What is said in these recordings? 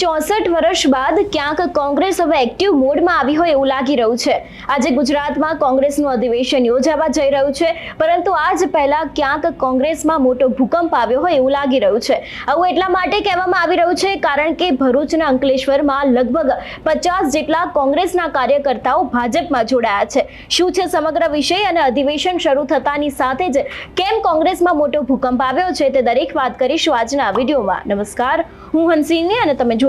ચોસઠ વર્ષ બાદ ક્યાંક કોંગ્રેસ હવે એક્ટિવ મોડમાં આવી હોય એવું લાગી રહ્યું છે. આજે ગુજરાતમાં કોંગ્રેસનું અધિવેશન યોજાવા જઈ રહ્યું છે, પરંતુ આજ પહેલા ક્યાંક કોંગ્રેસમાં મોટો ભૂકંપ આવ્યો હોય એવું લાગી રહ્યું છે. આવું એટલા માટે કહેવામાં આવી રહ્યું છે, કારણ કે ભરૂચના અંકલેશ્વરમાં લગભગ પચાસ જેટલા કોંગ્રેસના કાર્યકર્તાઓ ભાજપમાં જોડાયા છે. શું છે સમગ્ર વિષય અને અધિવેશન શરૂ થતાની સાથે જ કેમ કોંગ્રેસમાં મોટો ભૂકંપ આવ્યો છે તે દરેક વાત કરીશું આજના વિડીયોમાં. નમસ્કાર, હું હંસિંગની અને તમે જોઈ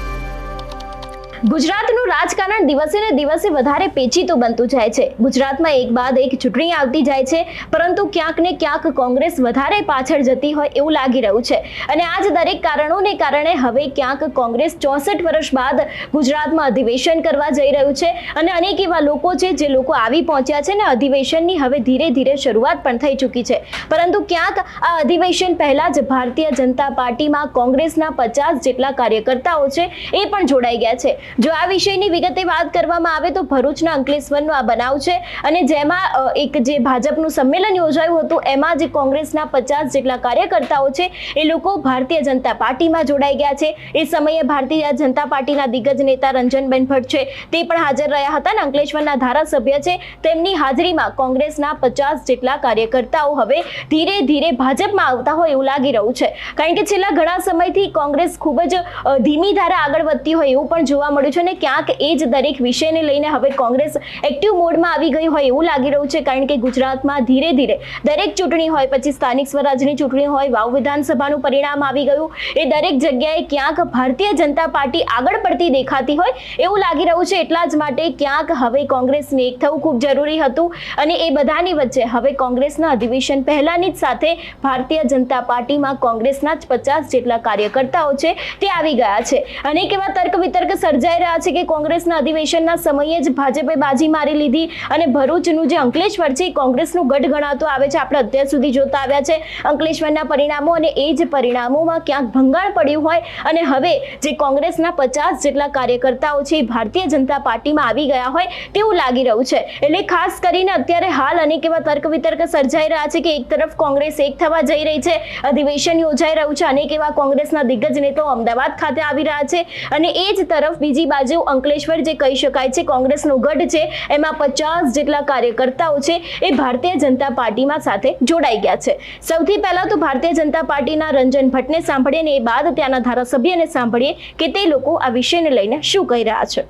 ગુજરાતનું રાજકારણ દિવસે ને દિવસે વધારે પેચીતું બનતું જાય છે. ગુજરાતમાં એક બાદ એક ચૂંટણી આવતી જાય છે, પરંતુ ક્યાંક ને ક્યાંક કોંગ્રેસ વધારે પાછળ જતી હોય એવું લાગી રહ્યું છે. અને આ જ દરેક કારણોને કારણે હવે ક્યાંક કોંગ્રેસ ચોસઠ વર્ષ બાદ ગુજરાતમાં અધિવેશન કરવા જઈ રહ્યું છે અને અનેક એવા લોકો છે જે લોકો આવી પહોંચ્યા છે ને અધિવેશનની હવે ધીરે ધીરે શરૂઆત પણ થઈ ચૂકી છે. પરંતુ ક્યાંક આ અધિવેશન પહેલા જ ભારતીય જનતા પાર્ટીમાં કોંગ્રેસના પચાસ જેટલા કાર્યકર્તાઓ છે એ પણ જોડાઈ ગયા છે. જો આ વિષયની વિગતે વાત કરવામાં આવે તો ભરૂચના અંકલેશ્વરનો આ બનાવ છે અને જેમાં એક જે ભાજપનું સંમેલન યોજાયું હતું, એમાં જે કોંગ્રેસના પચાસ જેટલા કાર્યકર્તાઓ છે, એ લોકો ભારતીય જનતા પાર્ટીમાં જોડાઈ ગયા છે. એ સમયે ભારતીય જનતા પાર્ટીના દિગ્ગજ નેતા રંજનબેન ભટ્ટ છે, તે પણ હાજર રહ્યા હતા અને અંકલેશ્વરના ધારાસભ્ય છે. તેમની હાજરીમાં કોંગ્રેસના પચાસ જેટલા કાર્યકર્તાઓ હવે ધીરે ધીરે ભાજપમાં આવતા હોય એવું લાગી રહ્યું છે. કારણ કે છેલ્લા ઘણા સમયથી કોંગ્રેસ ખૂબ જ ધીમી ધારા આગળ વધતી હોય એવું પણ જોવા મળ્યું છે અને ક્યાંક એ જ દરેક વિષયને લઈને હવે કોંગ્રેસ એક્ટિવ મોડમાં આવી ગઈ હોય એવું લાગી રહ્યું છે, કારણ કે ગુજરાતમાં ધીરે ધીરે દરેક ચૂંટણી હોય, પછી સ્થાનિક સ્વરાજની ચૂંટણી હોય, વાવ વિધાનસભાનું પરિણામ આવી ગયું, એ દરેક જગ્યાએ ક્યાંક ભારતીય જનતા પાર્ટી આગળ પડતી દેખાતી હોય એવું લાગી રહ્યું છે. એટલા જ માટે ક્યાંક હવે કોંગ્રેસને એક થવું ખૂબ જરૂરી હતું અને એ બધાની વચ્ચે હવે કોંગ્રેસના અધિવેશન પહેલાની જ સાથે ભારતીય જનતા પાર્ટીમાં કોંગ્રેસના જ પચાસ જેટલા કાર્યકર્તાઓ છે તે આવી ગયા છે. અનેક એવા તર્ક વિતર્ક સર્જાઈ રહ્યા છે કે કોંગ્રેસના અધિવેશનના સમયે જ ભાજપે બાજી મારી લીધી અને ભરૂચનું જે અંકલેશ્વર છે એ કોંગ્રેસનું ગઢ ગણાતો આવે છે. આપણે અત્યાર સુધી જોતા આવ્યા છે અંકલેશ્વરના પરિણામો અને એ જ પરિણામોમાં ક્યાંક ભંગાણ પડ્યું હોય અને હવે જે કોંગ્રેસના પચાસ જેટલા કાર્યકર્તાઓ છે એ ભારતીય જનતા પાર્ટીમાં આવી ગયા હોય તેવું લાગી રહ્યું છે. એટલે ખાસ કરીને અત્યારે હાલ અનેક એવા તર્ક વિતર્ક સર્જાઈ રહ્યા છે કે એક તરફ કોંગ્રેસ એક થવા જઈ રહી છે, અધિવેશન યોજાઈ રહ્યું છે, અનેક એવા કોંગ્રેસના દિગ્ગજ નેતાઓ અમદાવાદ ખાતે આવી રહ્યા છે અને એ જ તરફ બીજી બાજુ અંકલેશ્વર જે કહી શકાય છે કોંગ્રેસનો ગઢ છે એમાં પચાસ જેટલા કાર્યકર્તાઓ છે એ ભારતીય જનતા પાર્ટીમાં સાથે જોડાઈ ગયા છે. સૌથી પહેલા તો ભારતીય જનતા પાર્ટીના રંજન ભટ્ટને સાંભળીએ અને એ બાદ ત્યાંના ધારાસભ્યને સાંભળીએ કે તે લોકો આ વિષયને લઈને શું કહી રહ્યા છે.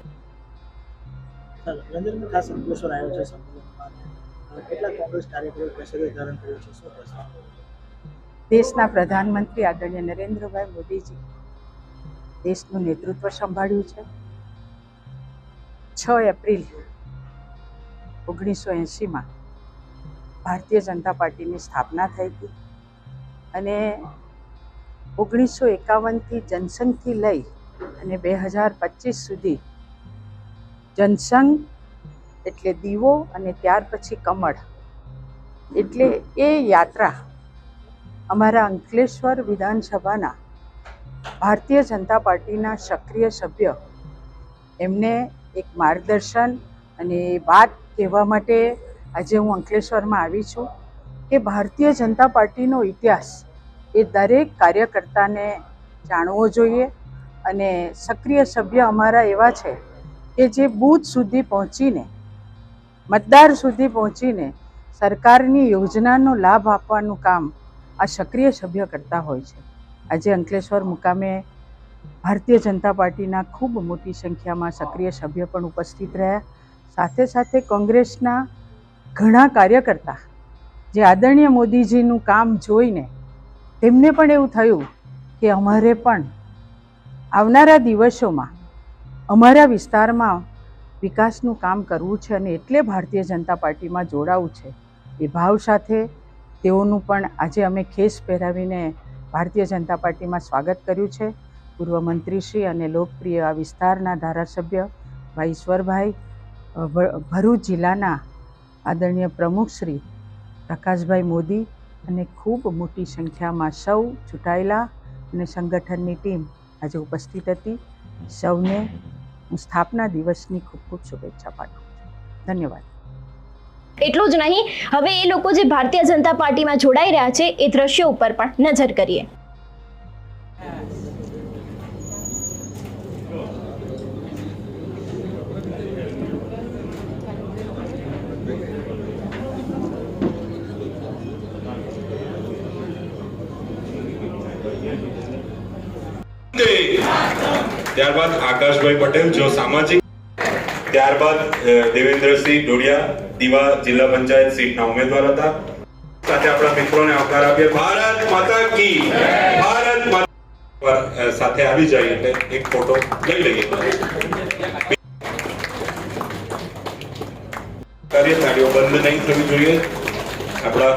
દેશના પ્રધાનમંત્રી આદરણીય નરેન્દ્રભાઈ મોદીજી દેશનું નેતૃત્વ સંભાળ્યું છે. છ એપ્રિલ ઓગણીસો એંશીમાં ભારતીય જનતા પાર્ટીની સ્થાપના થઈ હતી અને ઓગણીસો એકાવનથી જનસંઘથી લઈ અને બે હજાર પચીસ સુધી જનસંઘ એટલે દીવો અને ત્યાર પછી કમળ એટલે એ યાત્રા અમારા અંકલેશ્વર વિધાનસભાના ભારતીય જનતા પાર્ટીના સક્રિય સભ્ય એમને એક માર્ગદર્શન અને વાત કહેવા માટે આજે હું અંકલેશ્વરમાં આવી છું કે ભારતીય જનતા પાર્ટીનો ઇતિહાસ એ દરેક કાર્યકર્તાને જાણવો જોઈએ અને સક્રિય સભ્ય અમારા એવા છે કે જે બૂથ સુધી પહોંચીને, મતદાર સુધી પહોંચીને સરકારની યોજનાનો લાભ આપવાનું કામ આ સક્રિય સભ્ય કરતા હોય છે. આજે અંકલેશ્વર મુકામે ભારતીય જનતા પાર્ટીના ખૂબ મોટી સંખ્યામાં સક્રિય સભ્ય પણ ઉપસ્થિત રહ્યા. સાથે સાથે કોંગ્રેસના ઘણા કાર્યકર્તા જે આદરણીય મોદીજીનું કામ જોઈને તેમને પણ એવું થયું કે અમારે પણ આવનારા દિવસોમાં અમારા વિસ્તારમાં વિકાસનું કામ કરવું છે અને એટલે ભારતીય જનતા પાર્ટીમાં જોડાવું છે. એ ભાવ સાથે તેઓનું પણ આજે અમે ખેસ પહેરાવીને ભારતીય જનતા પાર્ટીમાં સ્વાગત કર્યું છે. પૂર્વ મંત્રીશ્રી અને લોકપ્રિય આ વિસ્તારના ધારાસભ્ય ભાઈ ઈશ્વરભાઈ ભરૂચ જિલ્લાના આદરણીય પ્રમુખશ્રી પ્રકાશભાઈ મોદી અને ખૂબ મોટી સંખ્યામાં સૌ ચૂંટાયેલા અને સંગઠનની ટીમ આજે ઉપસ્થિત હતી. સૌને હું સ્થાપના દિવસની ખૂબ ખૂબ શુભેચ્છા પાઠવું છું. ધન્યવાદ. એટલું જ નહીં, હવે એ લોકો જે ભારતીય જનતા પાર્ટીમાં જોડાઈ રહ્યા છે એ દ્રશ્યો ઉપર પણ નજર કરીએ. ત્યારબાદ આકાશભાઈ પટેલ જો સામાજિક ત્યારબાદ દેવેન્દ્રસિંહ ડોડિયા, દીવા જિલ્લા પંચાયત સીટના ઉમેદવાર હતા. સાથે આપણા મિત્રોને આવકાર આપીએ. ભારત માતા કી ભારત સાથે આવી જાય એટલે એક ફોટો લઈ લઈએ. કાર્ય તાળીઓ બંધ નહીં થવી જોઈએ. આપણા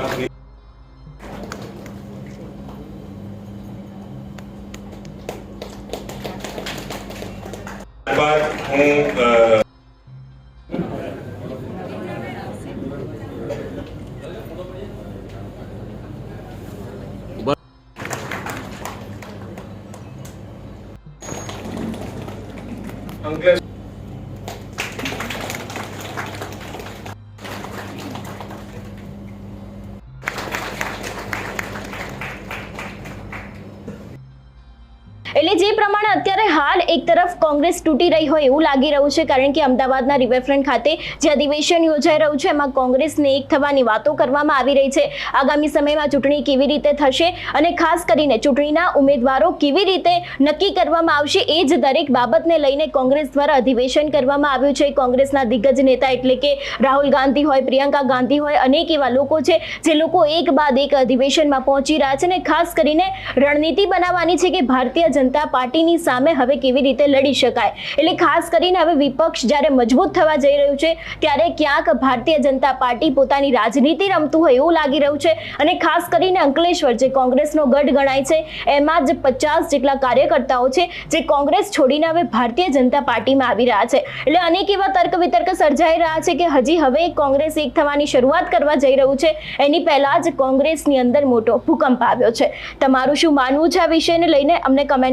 એટલે જે પ્રમાણે અત્યારે હાલ એક તરફ કોંગ્રેસ તૂટી રહી હોય એવું લાગી રહ્યું છે, કારણ કે અમદાવાદના રિવરફ્રન્ટ ખાતે જે અધિવેશન યોજાઈ રહ્યું છે, એમાં કોંગ્રેસને એક થવાની વાતો કરવામાં આવી રહી છે. આગામી સમયમાં ચૂંટણી કેવી રીતે થશે અને ખાસ કરીને ચૂંટણીના ઉમેદવારો કેવી રીતે નક્કી કરવામાં આવશે, એ જ દરેક બાબતને લઈને કોંગ્રેસ દ્વારા અધિવેશન કરવામાં આવ્યું છે. કોંગ્રેસના દિગ્ગજ નેતા એટલે કે રાહુલ ગાંધી હોય, પ્રિયંકા ગાંધી હોય, અનેક એવા લોકો છે, જે લોકો એક બાદ એક અધિવેશનમાં પહોંચી રહ્યા છે અને ખાસ કરીને રણનીતિ બનાવવાની છે કે ભારતીય જનતા પાર્ટીની સામે હવે કેવી રીતે લડી શકાય? એટલે ખાસ કરીને હવે વિપક્ષ જ્યારે મજબૂત થવા જઈ રહ્યું છે, ત્યારે ક્યાંક ભારતીય જનતા પાર્ટી પોતાની રાજનીતિ રમતું હોય એવું લાગી રહ્યું છે. અને ખાસ કરીને અંકલેશ્વર, જે કોંગ્રેસનો ગઢ ગણાય છે, એમાં જ પચાસ જેટલા કાર્યકર્તાઓ છે, જે કોંગ્રેસ છોડીને હવે ભારતીય જનતા પાર્ટીમાં આવી રહ્યા છે. એટલે અનેક એવા તર્ક વિતર્ક સર્જાઈ રહ્યા છે કે હજી હવે કોંગ્રેસ એક થવાની શરૂઆત કરવા જઈ રહ્યું છે. એની પહેલા જ કોંગ્રેસની અંદર મોટો ભૂકંપ આવ્યો છે. તમારું શું માનવું છે આ વિષયને લઈને? અમને